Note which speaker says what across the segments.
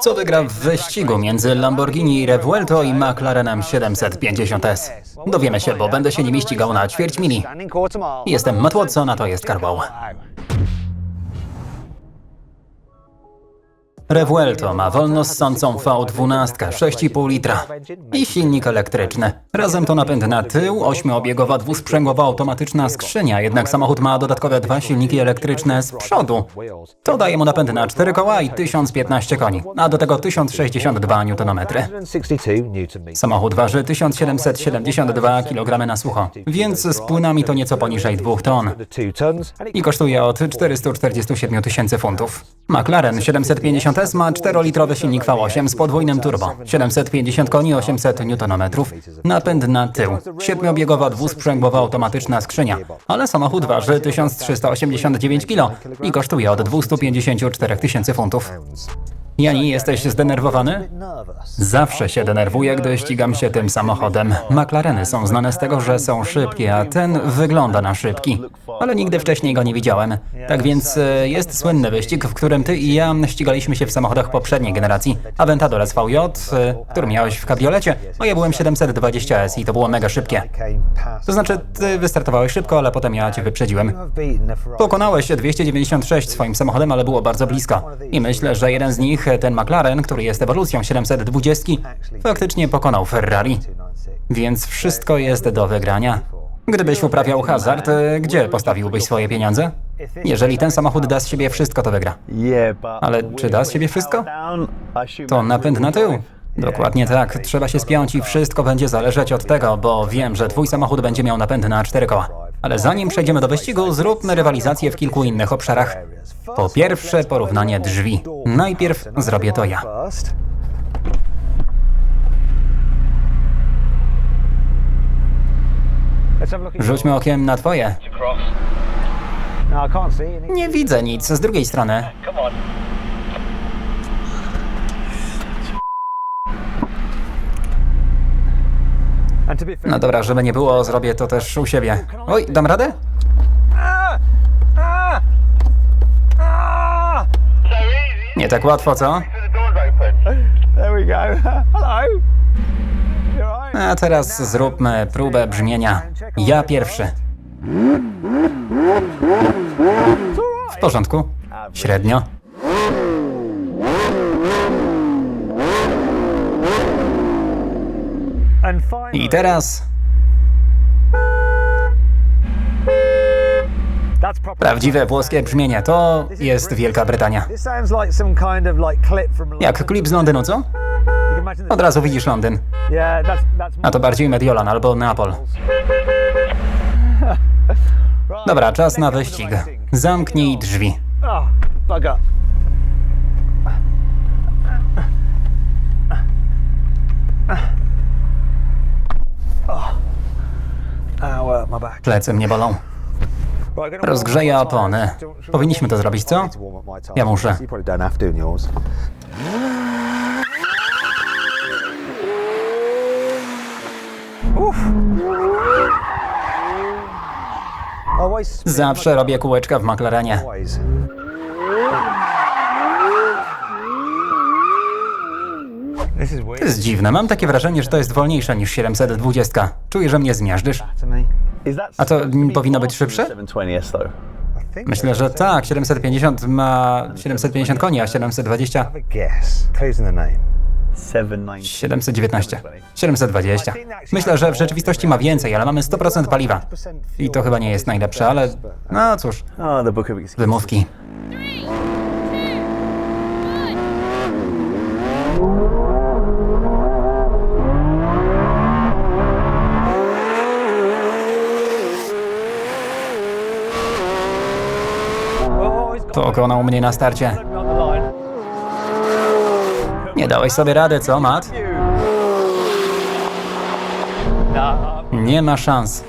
Speaker 1: Co wygra w wyścigu między Lamborghini Revuelto i McLarenem 750S? Dowiemy się, bo będę się nimi ścigał na ćwierć mili. Jestem Matt Watson, a to jest Carwow. Revuelto ma wolno ssącą V12 6,5 litra i silnik elektryczny. Razem to napęd na tył, ośmiobiegowa dwusprzęgłowa automatyczna skrzynia, jednak samochód ma dodatkowe dwa silniki elektryczne z przodu. To daje mu napęd na 4 koła i 1015 koni, a do tego 1062 Nm.
Speaker 2: 162 newton meters.
Speaker 1: Samochód waży 1772 kg na sucho, więc z płynami to nieco poniżej 2 ton i kosztuje od 447 tysięcy funtów. McLaren 750S ma 4-litrowy silnik V8 z podwójnym turbo, 750 koni, 800 Nm, napęd na tył, siedmiobiegowa dwusprzęgłowa automatyczna skrzynia, ale samochód waży 1389 kg i kosztuje od 254 tysięcy funtów. Jani, jesteś zdenerwowany? Zawsze się denerwuję, gdy ścigam się tym samochodem. McLareny są znane z tego, że są szybkie, a ten wygląda na szybki. Ale nigdy wcześniej go nie widziałem. Tak więc e, jest słynny wyścig, w którym ty i ja ścigaliśmy się w samochodach poprzedniej generacji. Aventador SVJ, e, który miałeś w kabriolecie, a ja byłem 720S i to było mega szybkie. To znaczy, ty wystartowałeś szybko, ale potem ja cię wyprzedziłem. Pokonałeś 296 swoim samochodem, ale było bardzo blisko. I myślę, że jeden z nich, ten McLaren, który jest ewolucją 720, faktycznie pokonał Ferrari.
Speaker 2: 296.
Speaker 1: Więc wszystko jest do wygrania. Gdybyś uprawiał hazard, gdzie postawiłbyś swoje pieniądze? Jeżeli ten samochód da z siebie wszystko, to wygra. Ale czy da z siebie wszystko? To napęd na tył. Dokładnie tak, trzeba się spiąć i wszystko będzie zależeć od tego, bo wiem, że twój samochód będzie miał napęd na cztery koła. Ale zanim przejdziemy do wyścigu, zróbmy rywalizację w kilku innych obszarach. Po pierwsze, porównanie drzwi. Najpierw zrobię to ja. Rzućmy okiem na twoje. Nie widzę nic z drugiej strony. No dobra, żeby nie było, zrobię to też u siebie. Oj, dam radę? Nie tak łatwo, co? A teraz zróbmy próbę brzmienia. Ja pierwszy. W porządku. Średnio. I teraz prawdziwe włoskie brzmienie. To jest Wielka Brytania. Jak klip z Londynu, co? Od razu widzisz Londyn. A to bardziej Mediolan albo Neapol. Dobra, czas na wyścig. Zamknij drzwi. Plecy mnie bolą. Rozgrzeję opony. Powinniśmy to zrobić, co? Ja muszę. Zawsze robię kółeczka w McLarenie. To jest dziwne, mam takie wrażenie, że to jest wolniejsze niż 720. Czuję, że mnie zmiażdżysz. A to powinno być szybsze?
Speaker 3: 720s though.
Speaker 2: I think
Speaker 1: Myślę, że tak, 750 ma 750 koni, a 720
Speaker 2: Have a guess. Clues in the name.
Speaker 3: 790.
Speaker 1: 719. 720. Myślę, że w rzeczywistości ma więcej, ale mamy 100% paliwa. I to chyba nie jest najlepsze, ale no cóż,
Speaker 3: excuses.
Speaker 1: wymówki.
Speaker 2: Got
Speaker 1: Pokonał mnie na starcie. Nie dałeś sobie rady, co, Matt? Nie ma szans.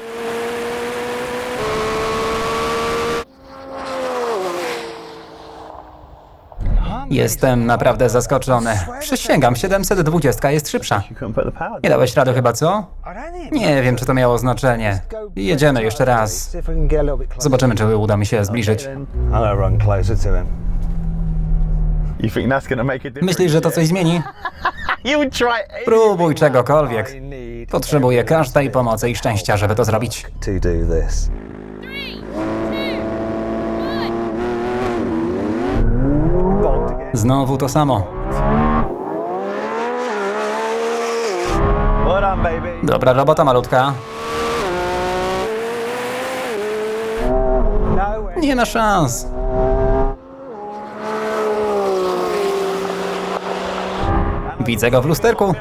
Speaker 1: Jestem naprawdę zaskoczony. Przysięgam, 720 jest szybsza. Nie dałeś rady chyba, co? Nie wiem, czy to miało znaczenie. Jedziemy jeszcze raz. Zobaczymy, czy uda mi się zbliżyć. Myślisz, że to coś zmieni? Próbuj czegokolwiek. Potrzebuję każdej pomocy i szczęścia, żeby to zrobić.
Speaker 4: to do this.
Speaker 3: Bombed again.
Speaker 1: Znowu to samo. Dobra robota, malutka. Nie ma szans. Widzę go w lusterku,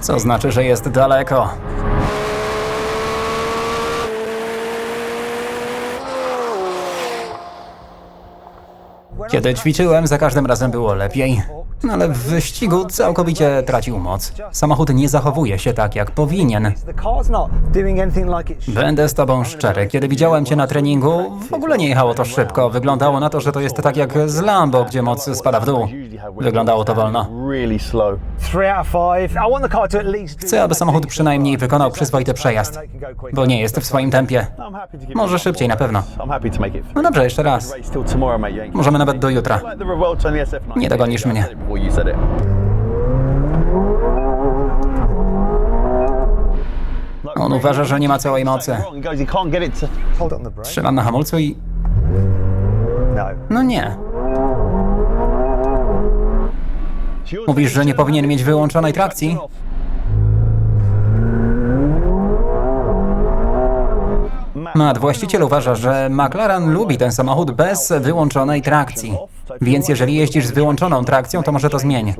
Speaker 1: co znaczy, że jest daleko. Kiedy ćwiczyłem, za każdym razem było lepiej. No ale w wyścigu całkowicie tracił moc. Samochód nie zachowuje się tak, jak powinien. Będę z tobą szczery. Kiedy widziałem cię na treningu, w ogóle nie jechało to szybko. Wyglądało na to, że to jest tak jak z Lambo, gdzie moc spada w dół. Wyglądało to wolno. Chcę, aby samochód przynajmniej wykonał przyzwoity przejazd, bo nie jest w swoim tempie. Może szybciej na pewno. No dobrze, jeszcze raz. Możemy nawet do jutra.
Speaker 3: like the revolts on the SF9.
Speaker 1: Nie dogonisz mnie. On uważa, że nie ma całej mocy. Trzymam na hamulcu i...
Speaker 2: No.
Speaker 1: Nie. Mówisz, że nie powinien mieć wyłączonej trakcji? Matt, właściciel uważa, że McLaren lubi ten samochód bez wyłączonej trakcji. Więc jeżeli jeździsz z wyłączoną trakcją, to może to
Speaker 2: I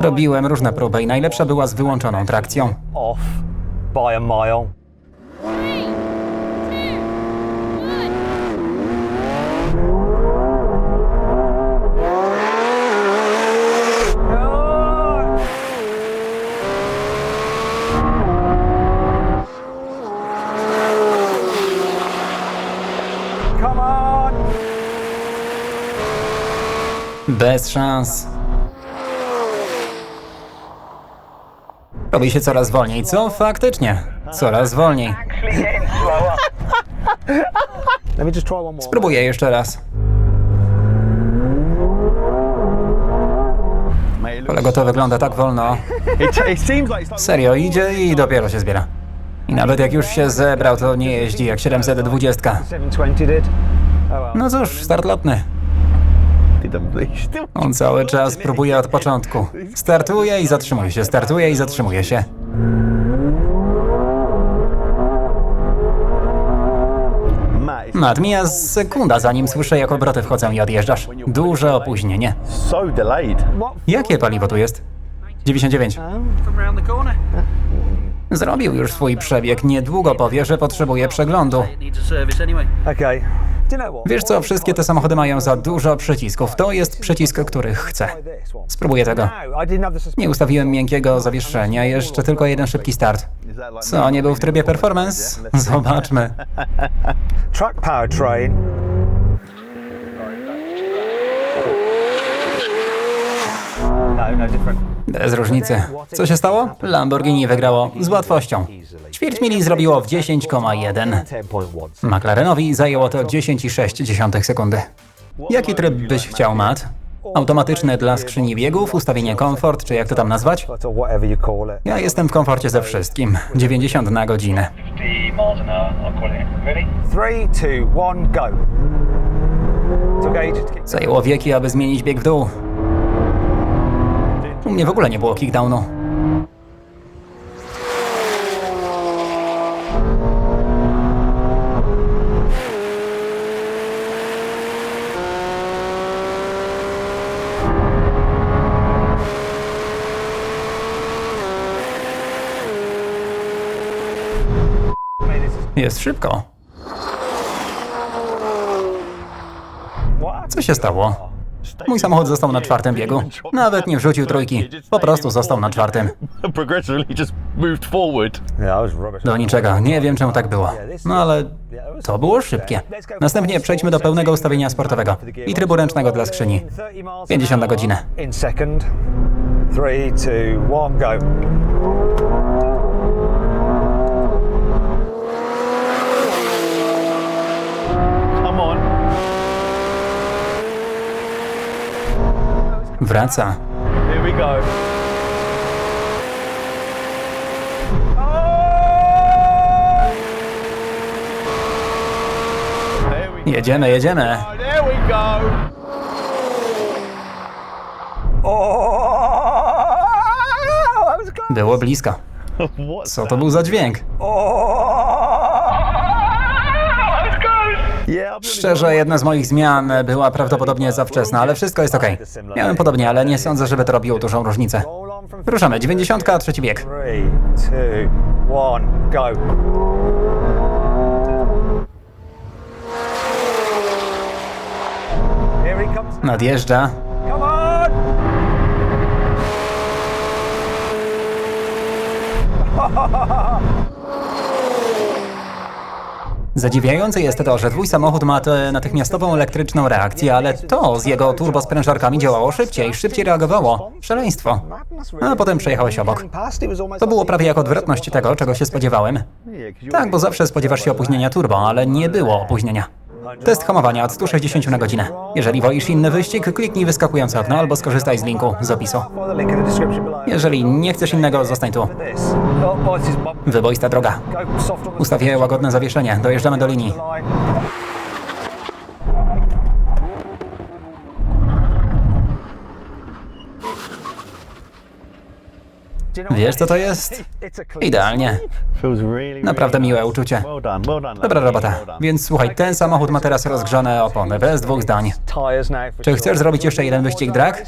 Speaker 1: Robiłem różne próby i najlepsza była z wyłączoną trakcją. Bez szans. Robi się coraz wolniej, co? Faktycznie. Coraz wolniej. Spróbuję jeszcze raz. Kolego, to wygląda tak wolno. Serio, idzie i dopiero się zbiera. I nawet jak już się zebrał, to nie jeździ jak 720.
Speaker 2: 720 did. Oh well.
Speaker 1: No cóż, start lotny. On cały czas próbuje od początku. Startuje i zatrzymuje się, startuje i zatrzymuje się. Mija sekunda, zanim słyszę, jak obroty wchodzą i odjeżdżasz. Duże opóźnienie. Jakie paliwo tu jest? 99.
Speaker 5: Come round the corner.
Speaker 1: Zrobił już swój przebieg. Niedługo powie, że potrzebuje przeglądu.
Speaker 5: Anyway.
Speaker 2: Okay.
Speaker 1: Wiesz co, wszystkie te samochody mają za dużo przycisków. To jest przycisk, który chcę. Spróbuję tego. Nie ustawiłem miękkiego zawieszenia, jeszcze tylko jeden szybki start. Co, nie był w trybie performance? Zobaczmy.
Speaker 2: Truck powertrain. No, no different.
Speaker 1: Bez różnicy. Co się stało? Lamborghini wygrało z łatwością. Ćwierć mili zrobiło w 10,1.
Speaker 2: 10.1.
Speaker 1: McLarenowi zajęło to 10,6 sekundy. Jaki tryb byś chciał, Matt? Automatyczny dla skrzyni biegów, ustawienie komfort, czy jak to tam nazwać? Ja jestem w komforcie ze wszystkim. 90 na godzinę.
Speaker 6: 50 miles an hour. I'm calling it. Ready?
Speaker 2: Three, two, one, go.
Speaker 1: Zajęło wieki, aby zmienić bieg w dół. U mnie w ogóle nie było kickdownu. Jest szybko. Co się stało? Mój samochód został na czwartym biegu. Nawet nie wrzucił trójki. Po prostu został na czwartym. Do niczego. Nie wiem, czemu tak było. No ale to było szybkie. Następnie przejdźmy do pełnego ustawienia sportowego i trybu ręcznego dla skrzyni. 50 na godzinę.
Speaker 2: In second. Three, two, one, go.
Speaker 1: Wraca.
Speaker 3: Here we go. Go.
Speaker 1: Jedziemy, jedziemy.
Speaker 3: Oh, there we go.
Speaker 2: Oh.
Speaker 1: Było blisko. Co to był za dźwięk? Szczerze, jedna z moich zmian była prawdopodobnie za wczesna, ale wszystko jest okej. Miałem podobnie, ale nie sądzę, żeby to robiło dużą różnicę. Ruszamy, 90, trzeci bieg.
Speaker 2: three, two, one, go. Here he comes.
Speaker 1: Nadjeżdża.
Speaker 2: Come on!
Speaker 1: Zadziwiające jest to, że twój samochód ma natychmiastową elektryczną reakcję, ale to z jego turbosprężarkami działało szybciej, szybciej reagowało. Szaleństwo. A potem przejechałeś obok. To było prawie jak odwrotność tego, czego się spodziewałem. Tak, bo zawsze spodziewasz się opóźnienia turbo, ale nie było opóźnienia. Test hamowania od 160 na godzinę. Jeżeli wolisz inny wyścig, kliknij wyskakujące okno albo skorzystaj z linku z opisu. Jeżeli nie chcesz innego, zostań tu. Wyboista droga. Ustawię łagodne zawieszenie. Dojeżdżamy do linii.
Speaker 2: line. Do you know
Speaker 1: Wiesz, co to jest? Idealnie. Naprawdę miłe uczucie. Dobra robota. Więc słuchaj, ten samochód ma teraz rozgrzane opony, bez dwóch zdań. Czy chcesz zrobić jeszcze jeden wyścig drag?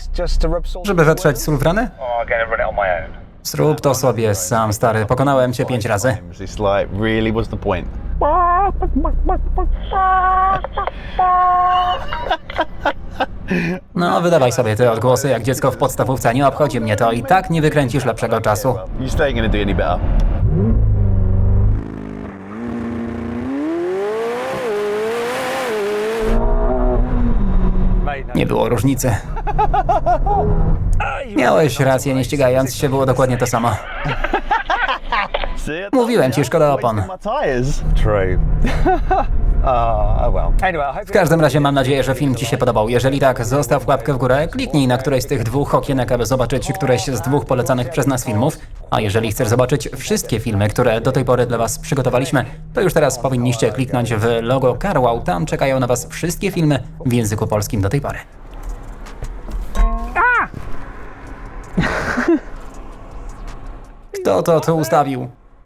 Speaker 1: Żeby wetrzeć sól Zrób to sobie sam, stary. Pokonałem cię pięć razy.
Speaker 3: It's like, really, what's the point?
Speaker 1: No, wydawaj sobie te odgłosy jak dziecko w podstawówce. Nie obchodzi mnie to i tak nie wykręcisz lepszego czasu.
Speaker 3: You still ain't gonna do any better.
Speaker 2: Mate.
Speaker 1: Nie było różnicy. Miałeś rację, nie ścigając się, było dokładnie to samo. Mówiłem ci, szkoda opon. W każdym razie mam nadzieję, że film Ci się podobał. Jeżeli tak, zostaw łapkę w górę, kliknij na któreś z tych dwóch okienek, aby zobaczyć któreś z dwóch polecanych przez nas filmów. A jeżeli chcesz zobaczyć wszystkie filmy, które do tej pory dla Was przygotowaliśmy, to już teraz powinniście kliknąć w logo CarWow. Tam czekają na Was wszystkie filmy w języku polskim do tej pory. Kto to tu ustawił?